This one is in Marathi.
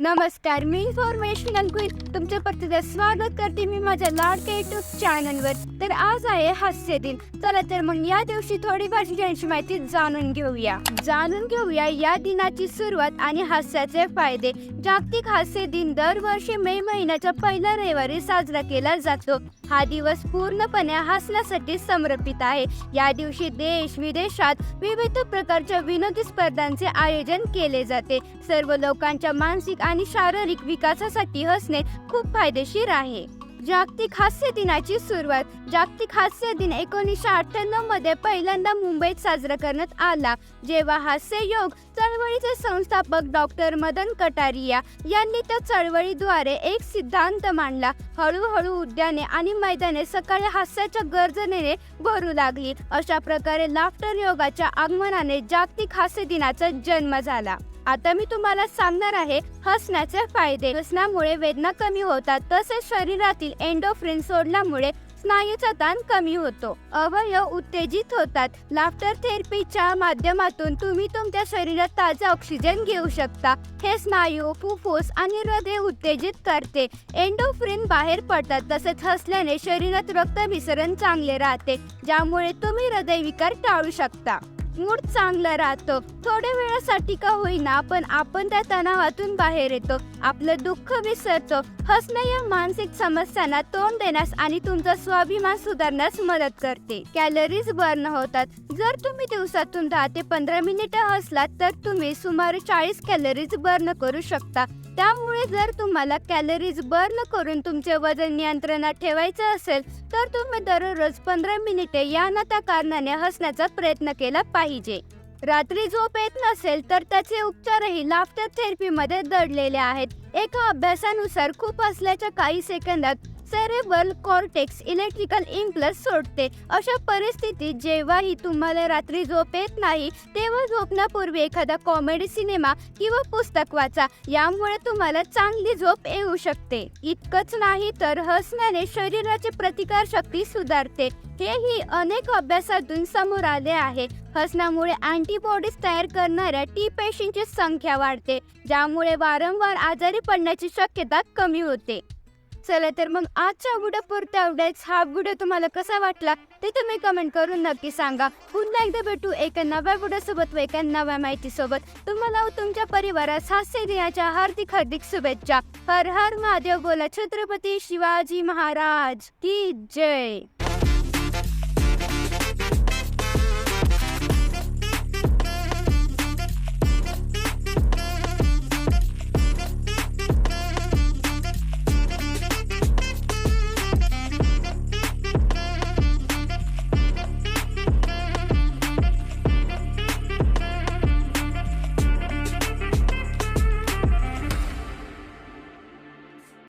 नमस्कार मी इन्फॉर्मेशनल क्वीन तुमच्या प्रतिदा स्वागत करते मी माझ्या लाडक्या युट्यूब चॅनलवर तर आज आहे हास्य दिन. चला तर मग या दिवशी थोडी भाषणांची माहिती जाणून घेऊया. जाणून घेऊया या दिनाची सुरुवात आणि हास्याचे फायदे. जागतिक हास्य दिन दरवर्षी मे महिन्याच्या पहिल्या रविवारी साजरा केला जातो. हा दिवस पूर्णपणे हसण्यासाठी समर्पित आहे. या दिवशी देश विदेशात विविध प्रकारच्या विनोदी स्पर्धांचे आयोजन केले जाते. सर्व लोकांच्या मानसिक आणि शारीरिक विकासासाठी हसणे खूप फायदेशीर आहे. जागतिक हास्य दिनाची सुरुवात. जागतिक हास्य दिन एकोणीसशे अठ्ठ्याण्णवमध्ये पहिल्यांदा मुंबईत साजरा करण्यात आला. जेव्हा हास्य योग चळवळीचे संस्थापक डॉक्टर मदन कटारिया यांनी त्या चळवळीद्वारे एक सिद्धांत मांडला. हळूहळू उद्याने आणि मैदाने सकाळी हास्याच्या गर्जनेने भरू लागली. अशा प्रकारे लाफ्टर योगाच्या आगमनाने जागतिक हास्य दिनाचा जन्म झाला. आता मी तुम्हाला सांगणार आहे हसण्याचे फायदे. हसण्यामुळे वेदना कमी होतात तसेच शरीरातील एंडोफ्रिन सोडल्यामुळे स्नायूचा ताण कमी होतो. अवयव उत्तेजित होतात. लाफ्टर थेरपीच्या माध्यमातून तुम्ही तुमच्या शरीरात ताजा ऑक्सिजन घेऊ शकता. हे स्नायू फुफ्फुस आणि हृदय उत्तेजित करते. एंडोफ्रिन बाहेर पडतात तसेच हसल्याने शरीरात रक्तभिसरण चांगले राहते ज्यामुळे तुम्ही हृदयविकार टाळू शकता. मूड चांगला राहतो. थोड्या वेळासाठी का होईना पण आपण त्या तणावातून बाहेर येतो. आपलं दुःख विसरतो. हसणं या मानसिक समस्यांना तोंड देण्यास आणि तुमचा स्वाभिमान सुधारण्यास मदत करते. कॅलरीज बर्न होतात. जर तुम्ही दिवसातून दहा ते पंधरा मिनिटं हसलात तर तुम्ही सुमारे चाळीस कॅलरीज बर्न करू शकता. त्यामुळे जर तुम्हाला कॅलरीज बर्न करून तुमचे वजन नियंत्रणात ठेवायचं असेल तर तुम्ही दररोज पंधरा मिनिटे या ना त्या कारणाने हसण्याचा प्रयत्न केला पाहिजे. रात्री झोप येत नसेल तर त्याचे उपचारही लाफ्टर थेरपीमध्ये दडलेले आहेत. एका अभ्यासानुसार खूप हसल्याच्या काही सेकंदात सेरेबल कॉर्टेक्स इलेक्ट्रिकल इम्पल्स सोडते. अशा परिस्थितीत जेव्हाही तुम्हाला रात्री झोप येत नाही तेव्हा झोपण्यापूर्वी एखादा कॉमेडी सिनेमा किंवा पुस्तक वाचा. यामुळे तुम्हाला चांगली झोप येऊ शकते. इतकंच नाही तर हसण्याने शरीराची प्रतिकार शक्ती सुधारते. हेही अनेक अभ्यासातून समोर आले आहे. हसण्यामुळे अँटीबॉडीज तयार करणाऱ्या टी पेशींची संख्या वाढते ज्यामुळे वारंवार आजारी पडण्याची शक्यता कमी होते. चला तर मग आजच्या व्हिडिओ पुरता एवढ्याच हा व्हिडिओ तुम्हाला कसा वाटला ते तुम्ही कमेंट करून नक्की सांगा. पुन्हा एकदा भेटू एका नव्या व्हिडिओ व एका नव्या माहितीसोबत तुम्हाला व तुमच्या परिवारास हास्य दिनाच्या हार्दिक हार्दिक शुभेच्छा. हर हर महादेव बोला. छत्रपती शिवाजी महाराज की जय.